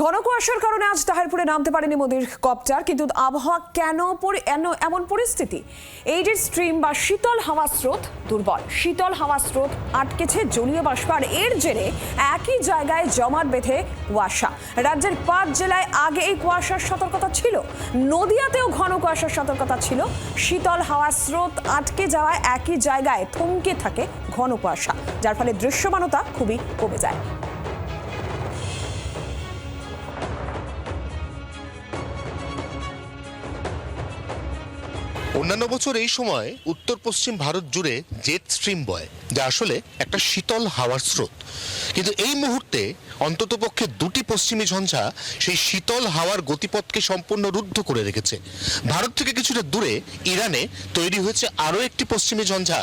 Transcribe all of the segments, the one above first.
ঘন কুয়াশার কারণে আজ তাহারপুরে নামতে পারেনি মোদীর কপ্টার, কিন্তু আবহাওয়া কেন এমন পরিস্থিতি? এইডের স্ট্রিম বা শীতল হাওয়া স্রোত দুর্বল। শীতল হাওয়া স্রোত আটকেছে জলীয় বাষ্প, আর এর জেরে একই জায়গায় জমাট বেঁধে কুয়াশা। রাজ্যের পাঁচ জেলায় আগে এই কুয়াশার সতর্কতা ছিল। নদিয়াতেও ঘন কুয়াশার সতর্কতা ছিল। শীতল হাওয়া স্রোত আটকে যাওয়ায় একই জায়গায় থমকে থাকে ঘন কুয়াশা, যার ফলে দৃশ্যমানতা খুবই কমে যায়। অন্যান্য বছর এই সময় উত্তর পশ্চিম ভারত জুড়ে জেট স্ট্রিম বয়, যা আসলে একটা শীতল হাওয়ার স্রোত। কিন্তু এই মুহূর্তে অন্ততপক্ষে দুটি পশ্চিমী ঝঞ্ঝা সেই শীতল হাওয়ার গতিপথকে সম্পূর্ণ রুদ্ধ করে রেখেছে। ভারত থেকে কিছুটা দূরে ইরানে তৈরি হয়েছে আরও একটি পশ্চিমী ঝঞ্ঝা।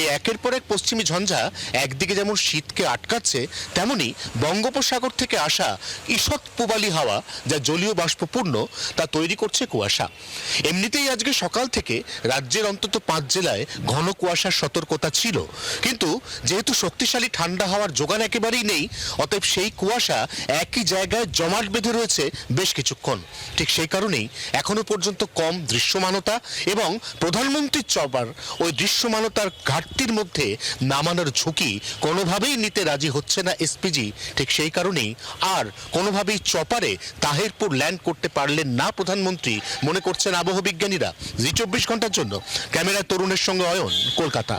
এই একের পর এক পশ্চিমী ঝঞ্ঝা একদিকে যেমন শীতকে আটকাচ্ছে, তেমনি বঙ্গোপসাগর থেকে আসা ঈষৎ পূবালি হাওয়া, যা জলীয় বাষ্পপূর্ণ, তা তৈরি করছে কুয়াশা। এমনিতেই আজকে সকাল থেকে রাজ্যের অন্তত পাঁচ জেলায় ঘন কুয়াশার সতর্কতা ছিল। কিন্তু যেহেতু শক্তিশালী ঠান্ডা হাওয়ার যোগান একেবারেই নেই, অতএব সেই কুয়াশা একই জায়গায় জমাট বেঁধে রয়েছে বেশ কিছুক্ষণ। ঠিক সেই কারণেই এখনও পর্যন্ত কম দৃশ্যমানতা এবং প্রধানমন্ত্রীর চপার ওই দৃশ্যমানতার ঘাটতির মধ্যে নামানোর ঝুঁকি কোনোভাবেই নিতে রাজি হচ্ছে না এসপিজি। ঠিক সেই কারণেই আর কোনোভাবেই চপারে তাহেরপুর ল্যান্ড করতে পারলেন না প্রধানমন্ত্রী, মনে করছেন আবহবিজ্ঞানীরা। জি চব্বিশ ঘণ্টার জন্য। ক্যামেরায় তরুণের সঙ্গে অয়ন কলকাতা।